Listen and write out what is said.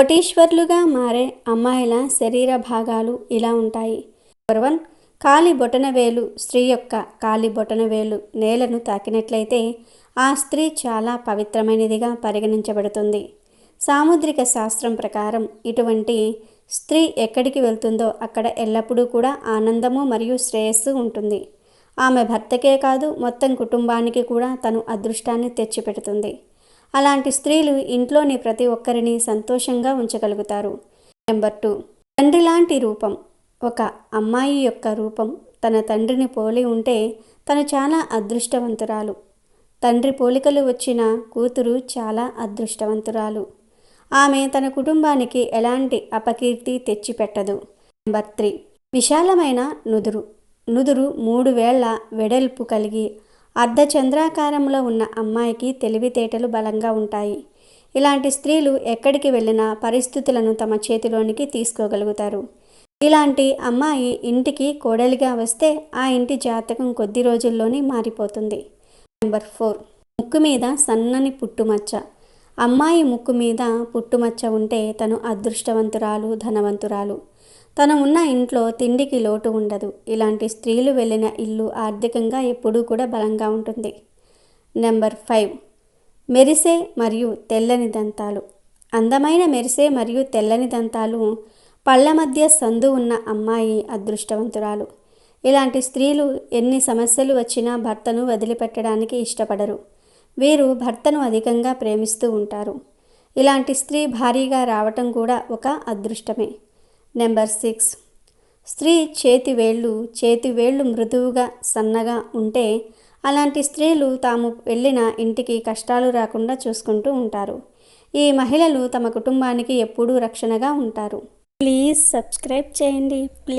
కోటీశ్వర్లుగా మారే అమ్మాయిల శరీర భాగాలు ఇలా ఉంటాయి. నెంబర్ వన్ కాలి బొటనవేలు స్త్రీ యొక్క కాలి బొటనవేలు నేలను తాకినట్లయితే ఆ స్త్రీ చాలా పవిత్రమైనదిగా పరిగణించబడుతుంది. సాముద్రిక శాస్త్రం ప్రకారం ఇటువంటి స్త్రీ ఎక్కడికి వెళ్తుందో అక్కడ ఎల్లప్పుడూ కూడా ఆనందము మరియు శ్రేయస్సు ఉంటుంది. ఆమె భర్తకే కాదు మొత్తం కుటుంబానికి కూడా తను అదృష్టాన్ని తెచ్చిపెడుతుంది. అలాంటి స్త్రీలు ఇంట్లోని ప్రతి ఒక్కరిని సంతోషంగా ఉంచగలుగుతారు. Number two. తండ్రి లాంటి రూపం. ఒక అమ్మాయి యొక్క రూపం తన తండ్రిని పోలి ఉంటే తను చాలా అదృష్టవంతురాలు. తండ్రి పోలికలు వచ్చిన కూతురు చాలా అదృష్టవంతురాలు. ఆమె తన కుటుంబానికి ఎలాంటి అపకీర్తి తెచ్చిపెట్టదు. Number three. విశాలమైన నుదురు. నుదురు మూడు వేళ్ళ వెడల్పు కలిగి అర్ధచంద్రాకారంలో ఉన్న అమ్మాయికి తెలివితేటలు బలంగా ఉంటాయి. ఇలాంటి స్త్రీలు ఎక్కడికి వెళ్ళినా పరిస్థితులను తమ చేతిలోనికి తీసుకోగలుగుతారు. ఇలాంటి అమ్మాయి ఇంటికి కోడలిగా వస్తే ఆ ఇంటి జాతకం కొద్ది రోజుల్లోనే మారిపోతుంది. Number four. ముక్కు మీద సన్నని పుట్టుమచ్చ. అమ్మాయి ముక్కు మీద పుట్టుమచ్చ ఉంటే తను అదృష్టవంతురాలు ధనవంతురాలు. తను ఉన్న ఇంట్లో తిండికి లోటు ఉండదు. ఇలాంటి స్త్రీలు వెళ్ళిన ఇల్లు ఆర్థికంగా ఎప్పుడూ కూడా బలంగా ఉంటుంది. Number five. మెరిసే మరియు తెల్లని దంతాలు. అందమైన మెరిసే మరియు తెల్లని దంతాలు పళ్ళ మధ్య సందు ఉన్న అమ్మాయి అదృష్టవంతురాలు. ఇలాంటి స్త్రీలు ఎన్ని సమస్యలు వచ్చినా భర్తను వదిలిపెట్టడానికి ఇష్టపడరు. వీరు భర్తను అధికంగా ప్రేమిస్తూ ఉంటారు. ఇలాంటి స్త్రీ భారీగా రావటం కూడా ఒక అదృష్టమే. Number six. స్త్రీ చేతి వేళ్ళు చేతి వేళ్ళు మృదువుగా సన్నగా ఉంటే అలాంటి స్త్రీలు తాము వెళ్ళిన ఇంటికి కష్టాలు రాకుండా చూసుకుంటూ ఉంటారు. ఈ మహిళలు తమ కుటుంబానికి ఎప్పుడూ రక్షణగా ఉంటారు. ప్లీజ్ సబ్స్క్రైబ్ చేయండి. ప్లీజ్